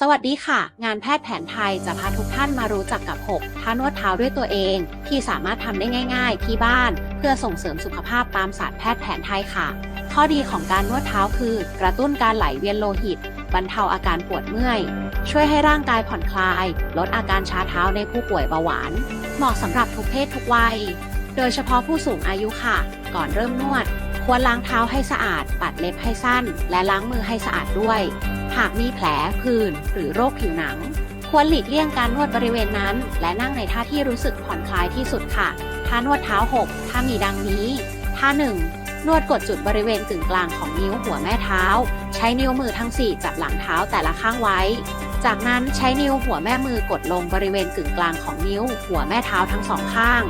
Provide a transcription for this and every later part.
สวัสดีค่ะ งานแพทย์แผนไทยจะพาทุกท่านมารู้จักกับ 6ท่านวดเท้าด้วยตัวเอง ที่สามารถทำได้ง่าย ๆ ที่บ้าน เพื่อส่งเสริมสุขภาพตามศาสตร์แพทย์แผนไทยค่ะ ข้อดีของการนวดเท้าคือ กระตุ้นการไหลเวียนโลหิต บรรเทาอาการปวดเมื่อย ช่วยให้ร่างกายผ่อนคลาย ลดอาการชาเท้าในผู้ป่วยเบาหวาน เหมาะสำหรับทุกเพศทุกวัย โดยเฉพาะผู้สูงอายุค่ะ ก่อนเริ่มนวด ควรล้างเท้าให้สะอาด ปัดเล็บให้สั้น และล้างมือให้สะอาดด้วย หากมีแผลผื่นหรือโรคผิวหนัง ควรหลีกเลี่ยงการนวดบริเวณนั้น และนั่งในท่าที่รู้สึกผ่อนคลายที่สุดค่ะ ท่านวดเท้า 6 ถ้ามีดังนี้ ท่า 1. นวดกดจุดบริเวณกึ่งกลางของนิ้วหัวแม่เท้า ใช้นิ้วมือทั้ง 4 จับหลังเท้าแต่ละข้างไว้ จากนั้นใช้นิ้วหัวแม่มือกดลงบริเวณกึ่งกลางของนิ้ว หัวแม่เท้าทั้งสองข้าง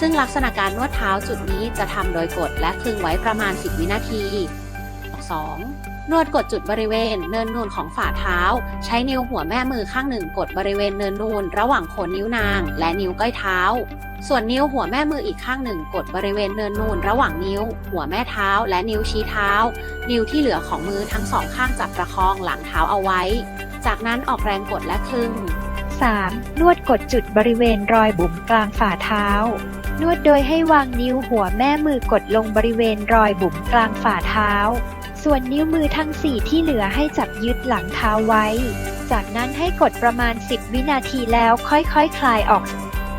ซึ่งลักษณะการนวดเท้าจุดนี้จะทำโดยกดและคลึงไว้ประมาณ 10 วินาที 2. นวดกดจุดบริเวณเนินนูนของฝ่าเท้า ใช้นิ้วหัวแม่มือข้างหนึ่งกดบริเวณเนินนูนระหว่างโคนนิ้วนาง และนิ้วก้อยเท้า ส่วนนิ้วหัวแม่มืออีกข้างหนึ่งกดบริเวณเนินนูนระหว่างนิ้ว หัวแม่เท้า และนิ้วชี้เท้า นิ้วที่เหลือของมือทั้งสองข้างจับประคองหลังเท้าเอาไว้ จากนั้นออกแรงกดและคลึง 3. นวดกดจุดบริเวณรอยบุ๋มกลางฝ่าเท้า นวดโดยให้วางนิ้วหัวแม่มือกดลงบริเวณรอยบุ๋มกลางฝ่าเท้า ส่วนนิ้วมือทั้ง4ที่เหลือให้จับยึดหลังเท้าไว้ จากนั้นให้กดประมาณ 10 วินาทีแล้วค่อยๆคคลายออก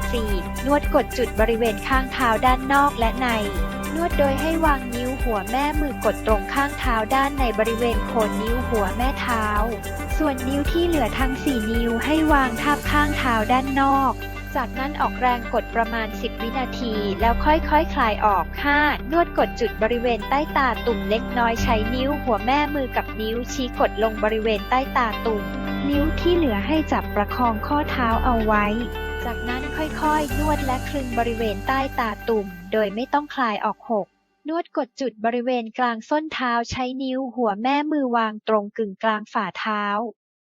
4. นวดกดจุดบริเวณข้างเท้าด้านนอกและใน นวดโดยให้วางนิ้วหัวแม่มือกดตรงข้างเท้าด้านในบริเวณโคนนิ้วหัวแม่เท้า ส่วนนิ้วที่เหลือทั้ง 4 นิ้วให้วางทับข้างเท้าด้านนอก จากนั้นออกแรงกดประมาณ 10 วินาที แล้วค่อยๆคคลายออก 5. นวดกดจุดบริเวณใต้ตาตุ่มเล็กน้อยใช้นิ้วหัวแม่มือกับนิ้วชี้กดลงบริเวณใต้ตาตุ่ม นิ้วที่เหลือให้จับประคองข้อเท้าเอาไว้ จากนั้นค่อยๆ นวดและคลึงบริเวณใต้ตาตุ่ม โดยไม่ต้องคลายออกหกนวดกดจุดบริเวณกลางส้นเท้าใช้นิ้วหัวแม่มือวางตรงกึ่งกลางฝ่าเท้า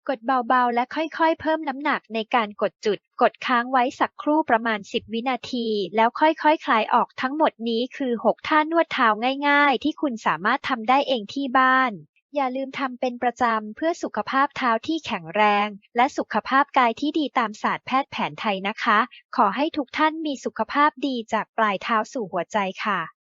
กดเบาๆ และค่อยๆ เพิ่มน้ำหนักในการกดจุด กดค้างไว้สักครู่ประมาณ 10 วินาที แล้วค่อยๆคคลายออกทั้งหมดนี้คือ 6 ท่านวดเท้าง่ายๆ ที่คุณสามารถทำได้เองที่บ้าน อย่าลืมทำเป็นประจำเพื่อสุขภาพเท้าที่แข็งแรง และสุขภาพกายที่ดีตามศาสตร์แพทย์แผนไทยนะคะ ขอให้ทุกท่านมีสุขภาพดีจากปลายเท้าสู่หัวใจค่ะ